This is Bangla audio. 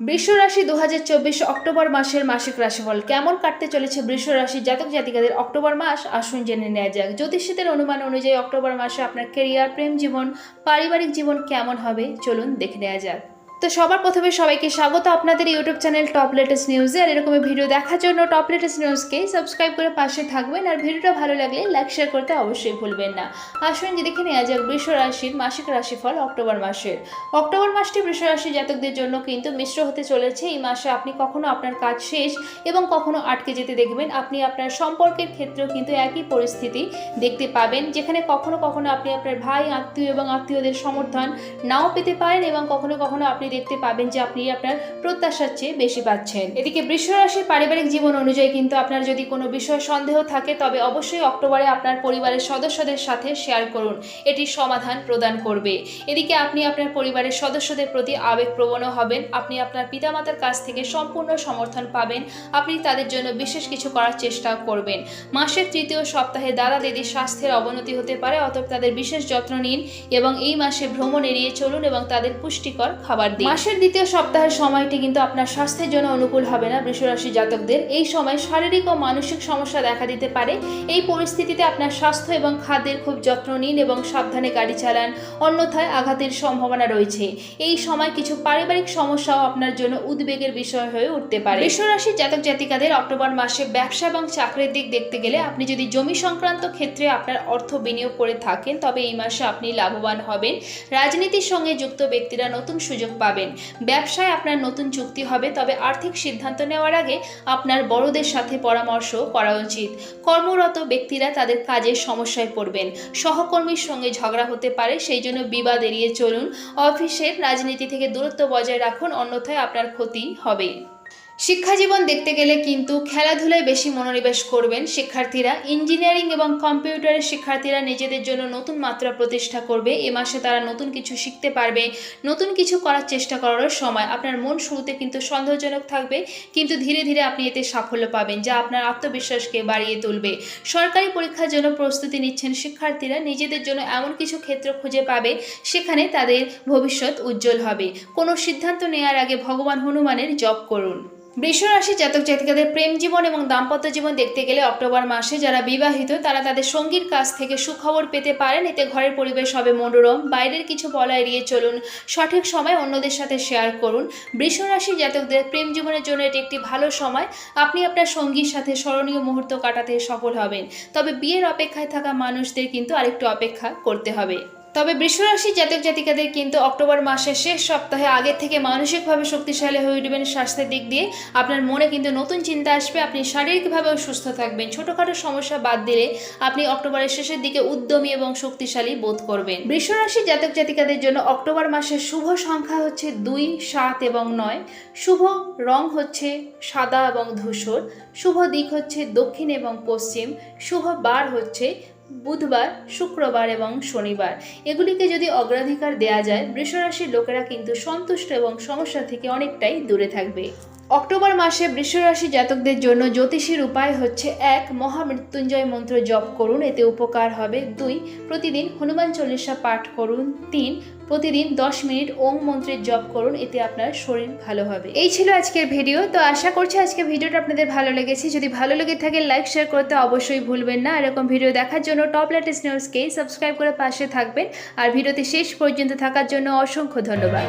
বৃষ রাশি দু অক্টোবর মাসের মাসিক রাশিফল কেমন কাটতে চলেছে বৃষ রাশি জাতক জাতিকাদের অক্টোবর মাস? আসুন জেনে নেওয়া যাক। জ্যোতিষীদের অনুমান অনুযায়ী অক্টোবর মাসে আপনার কেরিয়ার প্রেম জীবন, পারিবারিক জীবন কেমন হবে? চলুন দেখে নেওয়া যাক। তো সবার প্রথমে সবাইকে স্বাগত। আপনাদের ইউটিউব চ্যানেল টপ লেটেস্ট নিউজে আর এরকমের ভিডিও দেখার জন্য টপ লেটেস্ট নিউজকে সাবস্ক্রাইব করে পাশে থাকবেন। আর ভিডিওটা ভালো লাগলে লাইক, শেয়ার করতে অবশ্যই ভুলবেন না। আসুন যে দেখে নেওয়া যাক বৃষ রাশির মাসিক রাশিফল অক্টোবর মাসের। অক্টোবর মাসটি বৃষ রাশি জাতকদের জন্য কিন্তু মিশ্র হতে চলেছে। এই মাসে আপনি কখনো আপনার কাজ শেষ এবং কখনো আটকে যেতে দেখবেন। আপনি আপনার সম্পর্কের ক্ষেত্রেও কিন্তু একই পরিস্থিতি দেখতে পাবেন, যেখানে কখনো কখনো আপনি আপনার ভাই, আত্মীয় এবং আত্মীয়দের সমর্থন নাও পেতে পারেন এবং কখনো কখনো আপনি দেখতে পাবেন যে আপনি আপনার প্রত্যাশার চেয়ে বেশি পাচ্ছেন। এদিকে বৃষ রাশির পারিবারিক জীবন অনুযায়ী কিন্তু আপনার যদি কোনো বিষয় সন্দেহ থাকে, তবে অবশ্যই অক্টোবরে আপনার পরিবারের সদস্যদের সাথে শেয়ার করুন। এটি সমাধান প্রদান করবে। এদিকে আপনি আপনার পরিবারের সদস্যদের প্রতি আবেগপ্রবণও হবেন। আপনি আপনার পিতামাতার কাছ থেকে সম্পূর্ণ সমর্থন পাবেন। আপনি তাদের জন্য বিশেষ কিছু করার চেষ্টা করবেন। মাসের তৃতীয় সপ্তাহে দাদা দিদির স্বাস্থ্যের অবনতি হতে পারে, অতএব তাদের বিশেষ যত্ন নিন এবং এই মাসে ভ্রমণ এড়িয়ে চলুন এবং তাদের পুষ্টিকর খাবার দিন। মাসের দ্বিতীয় সপ্তাহের সময়টি কিন্তু আপনার স্বাস্থ্যের জন্য অনুকূল হবে না বৃষরাশি জাতকদের। এই সময় শারীরিক ও মানসিক সমস্যা দেখা দিতে পারে। এই পরিস্থিতিতে আপনার স্বাস্থ্য এবং খাদ্যের খুব যত্ন নিন এবং সাবধানে গাড়ি চালান। অন্যথায় আঘাতের সম্ভাবনা রয়েছে। এই সময় কিছু পারিবারিক সমস্যাও আপনার জন্য উদ্বেগের বিষয় হয়ে উঠতে পারে। বৃষরাশি জাতক জাতিকাদের অক্টোবর মাসে ব্যবসা এবং চাকরির দিক দেখতে গেলে আপনি যদি জমি সংক্রান্ত ক্ষেত্রে আপনার অর্থ বিনিয়োগ করে থাকেন, তবে এই মাসে আপনি লাভবান হবেন। রাজনীতির সঙ্গে যুক্ত ব্যক্তিরা নতুন সুযোগ পাবেন ব্যবসায় আপনার নতুন চুক্তি হবে, তবে আর্থিক সিদ্ধান্ত নেওয়ার আগে আপনার বড়দের সাথে পরামর্শ করা উচিত। কর্মরত ব্যক্তিরা তাদের কাজের সমস্যায় পড়বেন। সহকর্মীর সঙ্গে ঝগড়া হতে পারে, সেই জন্য বিবাদ এড়িয়ে চলুন। অফিসের রাজনীতি থেকে দূরত্ব বজায় রাখুন, অন্যথায় আপনার ক্ষতি হবে। শিক্ষা জীবন দেখতে গেলে কিন্তু খেলাধুলায় বেশি মনোনিবেশ করবেন শিক্ষার্থীরা। ইঞ্জিনিয়ারিং এবং কম্পিউটারের শিক্ষার্থীরা নিজেদের জন্য নতুন মাত্রা প্রতিষ্ঠা করবে। এ মাসে তারা নতুন কিছু শিখতে পারবে। নতুন কিছু করার চেষ্টা করার সময়। আপনার মন শুরুতে কিন্তু সন্দেহজনক থাকবে, কিন্তু ধীরে ধীরে আপনি এতে সাফল্য পাবেন, যা আপনার আত্মবিশ্বাসকে বাড়িয়ে তুলবে। সরকারি পরীক্ষার জন্য প্রস্তুতি নিচ্ছেন শিক্ষার্থীরা। নিজেদের জন্য এমন কিছু ক্ষেত্র খুঁজে পাবে, সেখানে তাদের ভবিষ্যৎ উজ্জ্বল হবে। কোনো সিদ্ধান্ত নেওয়ার আগে ভগবান হনুমানের জপ করুন। বৃষ রাশি জাতক জাতিকাদের প্রেম জীবন এবং দাম্পত্য জীবন দেখতে গেলে অক্টোবর মাসে যারা বিবাহিত, তারা তাদের সঙ্গীর কাছ থেকে সুখবর পেতে পারেন। এতে ঘরের পরিবেশ হবে মনোরম। বাইরের কিছু বলা এড়িয়ে চলুন। সঠিক সময় অন্যদের সাথে শেয়ার করুন। বৃষ রাশি জাতকদের প্রেম জীবনের জন্য এটি একটি ভালো সময়। আপনি আপনার সঙ্গীর সাথে স্মরণীয় মুহূর্ত কাটাতে সফল হবেন। তবে বিয়ের অপেক্ষায় থাকা মানুষদের কিন্তু আরেকটু অপেক্ষা করতে হবে। তবে বৃষরাশি জাতক জাতিকাদের কিন্তু অক্টোবর মাসের শেষ সপ্তাহে আগের থেকে মানসিকভাবে শক্তিশালী হয়ে উঠবেন স্বাস্থ্যের দিক দিয়ে। আপনার মনে কিন্তু নতুন চিন্তা আসবে, আপনি শারীরিকভাবেও সুস্থ থাকবেন। ছোটোখাটো সমস্যা বাদ দিলে আপনি অক্টোবরের শেষের দিকে উদ্যমী এবং শক্তিশালী বোধ করবেন। বৃষরাশি জাতক জাতিকাদের জন্য অক্টোবর মাসের শুভ সংখ্যা হচ্ছে দুই, সাত এবং নয়। শুভ রং হচ্ছে সাদা এবং ধূসর। শুভ দিক হচ্ছে দক্ষিণ এবং পশ্চিম। শুভ বার হচ্ছে বুধবার, শুক্রবার এবং শনিবার। এগুলিকে যদি অগ্রাধিকার দেয়া যায়, বৃষরাশির লোকেরা কিন্তু সন্তুষ্ট এবং সমস্যা থেকে অনেকটাই দূরে থাকবে। অক্টোবর মাসে বৃষরাশি জাতকদের জন্য জ্যোতিষীর উপায় হচ্ছে এক মহামৃত্যুঞ্জয় মন্ত্র জপ করুন। এতে উপকার হবে দুই, প্রতিদিন হনুমান চল্লিশা পাঠ করুন। তিন, প্রতিদিন দশ মিনিট ওম মন্ত্রের জপ করুন। এতে আপনার শরীর ভালো হবে। এই ছিল আজকের ভিডিও। তো আশা করছি আজকের ভিডিওটা আপনাদের ভালো লেগেছে। যদি ভালো লেগে থাকে, লাইক, শেয়ার করতে অবশ্যই ভুলবেন না। এরকম ভিডিও দেখার জন্য টপ লেটেস্ট নিউজকে সাবস্ক্রাইব করে পাশে থাকবেন। আর ভিডিওতে শেষ পর্যন্ত থাকার জন্য অসংখ্য ধন্যবাদ।